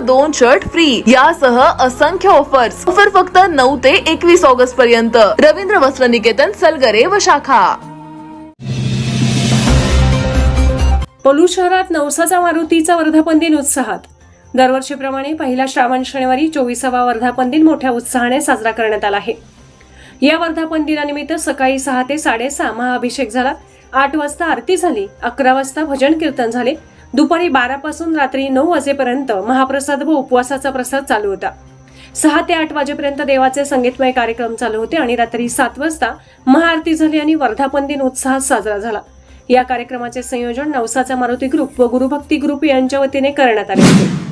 दोन shirt free यासह असंख्य ऑफर्स ऑफर फक्त नऊ ते एकवीस ऑगस्ट पर्यंत. रवींद्र वस्त्र निकेतन सलगरे व शाखा. पलू शहरात नवसाचा मारुतीचा वर्धापन दिन उत्साहात. दरवर्षीप्रमाणे पहिला श्रावण शनिवारी चोवीसावा वर्धापन दिन मोठ्या उत्साहाने साजरा करण्यात आला आहे. या वर्धापन दिनानिमित्त सकाळी सहा ते साडेसहा महाअभिषेक झाला. आठ वाजता आरती झाली अकरा वाजता भजन कीर्तन झाले दुपारी बारापासून रात्री नऊ वाजेपर्यंत महाप्रसाद व उपवासाचा प्रसाद चालू होता. सहा ते आठ वाजेपर्यंत देवाचे संगीतमय कार्यक्रम चालू होते आणि रात्री सात वाजता महाआरती झाली आणि वर्धापन दिन उत्साहात साजरा झाला. या कार्यक्रमाचे संयोजन नवसाचा मारुती ग्रुप व गुरुभक्ती ग्रुप यांच्या वतीने करण्यात आले होते.